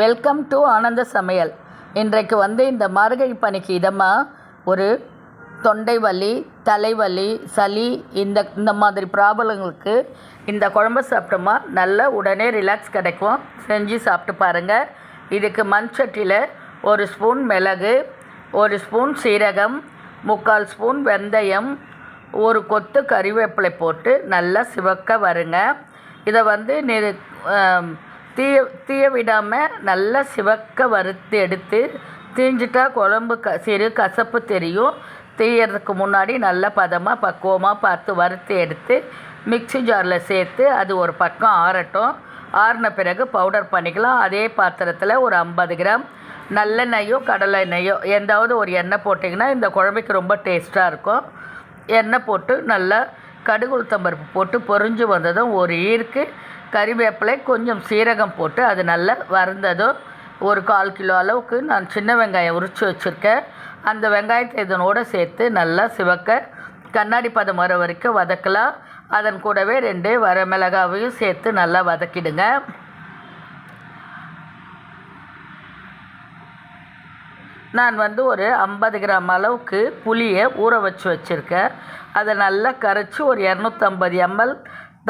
Welcome to ஆனந்த சமையல். இன்றைக்கு வந்து இந்த மார்கழி பனிக்கு இதமாக ஒரு தொண்டை வலி தலைவலி சளி இந்த இந்த மாதிரி ப்ராப்ளங்களுக்கு இந்த குழம்பு சாப்பிட்டோமா நல்ல உடனே ரிலாக்ஸ் கிடைக்கும். செஞ்சு சாப்பிட்டு பாருங்கள் இதுக்கு மண் சட்டியில் ஒரு ஸ்பூன் மிளகு ஒரு ஸ்பூன் சீரகம் முக்கால் ஸ்பூன் வெந்தயம் ஒரு கொத்து கறிவேப்பிலை போட்டு நல்லா சிவக்க வருங்க. இதை வந்து நெரு தீய தீய விடாமல் நல்லா சிவக்க வறுத்து எடுத்து தீஞ்சிட்டா குழம்பு க சிறு கசப்பு தெரியும். தீயறதுக்கு முன்னாடி நல்ல பதமாக பக்குவமாக பார்த்து வறுத்து எடுத்து மிக்ஸி ஜாரில் சேர்த்து அது ஒரு பக்கம் ஆறட்டும். ஆறின பிறகு பவுடர் பண்ணிக்கலாம். அதே பாத்திரத்தில் ஒரு ஐம்பது கிராம் நல்லெண்ணெயோ கடலை எண்ணெயோ எந்தாவது ஒரு எண்ணெய் போட்டிங்கன்னா இந்த குழம்புக்கு ரொம்ப டேஸ்ட்டாக இருக்கும். எண்ணெய் போட்டு நல்லா கடுகு உளுத்தம்பருப்பு போட்டு பொறிஞ்சு வந்ததும் ஒரு ஈர்க்கு கறிவேப்பிலை கொஞ்சம் சீரகம் போட்டு அது நல்லா வறுந்ததும் ஒரு கால் கிலோ அளவுக்கு நான் சின்ன வெங்காயம் உரித்து வச்சுருக்கேன். அந்த வெங்காயத்தை இதனோடு சேர்த்து நல்லா சிவக்க கண்ணாடி பதம் வர வரைக்கும் வதக்கலாம். அதன் கூடவே ரெண்டு வரமிளகாவையும் சேர்த்து நல்லா வதக்கிடுங்க. நான் வந்து ஒரு ஐம்பது கிராம் அளவுக்கு புளியை ஊற வச்சு வச்சுருக்கேன். அதை நல்லா கரைச்சி ஒரு இரநூத்தம்பது எம்எல்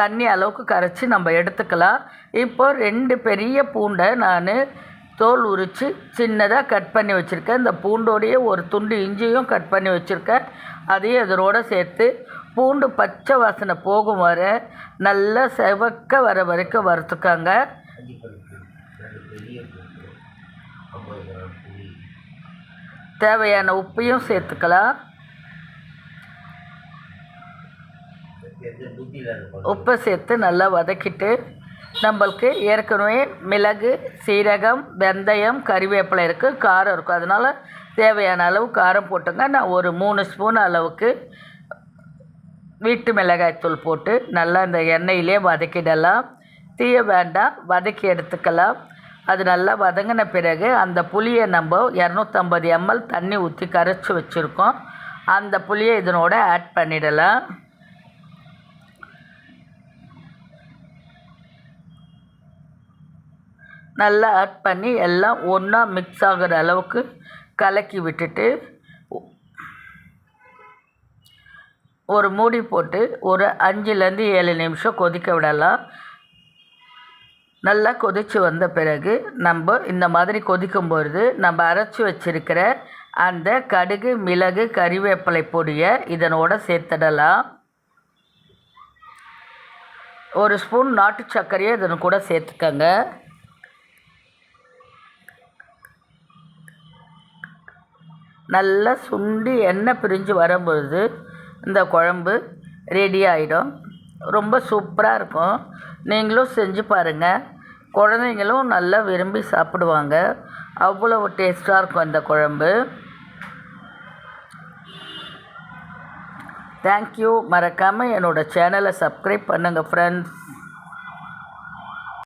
தண்ணி அளவுக்கு கரைச்சி நம்ம எடுத்துக்கலாம். இப்போ ரெண்டு பெரிய பூண்டை நான் தோல் உரித்து சின்னதாக கட் பண்ணி வச்சுருக்கேன். இந்த பூண்டோடையே ஒரு துண்டு இஞ்சியும் கட் பண்ணி வச்சுருக்கேன். அதையும் இதனோட சேர்த்து பூண்டு பச்சை வாசனை போகும் வர நல்லா செவக்க வர வரைக்கும் வறுத்துக்காங்க. தேவையான உப்பையும் சேர்த்துக்கலாம். உப்பை சேர்த்து நல்லா வதக்கிட்டு நம்மளுக்கு ஏற்கனவே மிளகு சீரகம் வெந்தயம் கறிவேப்பிலை இருக்குது காரம் இருக்கும் அதனால் தேவையான அளவு காரம் போட்டுங்க. நான் ஒரு மூணு ஸ்பூன் அளவுக்கு வீட்டு மிளகாய்த்தூள் போட்டு நல்லா இந்த எண்ணெயிலே வதக்கிடலாம். தீய வேண்டாம் வதக்கி எடுத்துக்கலாம். அது நல்லா வதங்கின பிறகு அந்த புளியை நம்ம இரநூத்தம்பது எம்எல் தண்ணி ஊற்றி கரைச்சி வச்சுருக்கோம். அந்த புளியை இதனோட ஆட் பண்ணிடலாம். நல்லா ஆட் பண்ணி எல்லாம் ஒன்றா மிக்ஸ் ஆகிற அளவுக்கு கலக்கி விட்டுட்டு ஒரு மூடி போட்டு ஒரு அஞ்சுலேருந்து ஏழு நிமிஷம் கொதிக்க விடலாம். நல்லா கொதித்து வந்த பிறகு நம்ம இந்த மாதிரி கொதிக்கும் பொழுது நம்ம அரைச்சி வச்சுருக்கிற அந்த கடுகு மிளகு கறிவேப்பிலை பொடியை இதனோட சேர்த்துடலாம். ஒரு ஸ்பூன் நாட்டு சர்க்கரையை இதன் கூட சேர்த்துக்கங்க. நல்லா சுண்டி எண்ணெய் பிரிஞ்சு வரும்பொழுது இந்த குழம்பு ரெடி ஆகிடும் ரொம்ப சூப்பராக இருக்கும். நீங்களும் செஞ்சு பாருங்கள் குழந்தைங்களும் நல்லா விரும்பி சாப்பிடுவாங்க. அவ்வளவு டேஸ்ட்டாக இருக்கும் இந்த குழம்பு. தேங்க்யூ மறக்காமல் என்னோடய சேனலை சப்ஸ்கிரைப் பண்ணுங்கள் ஃப்ரெண்ட்ஸ்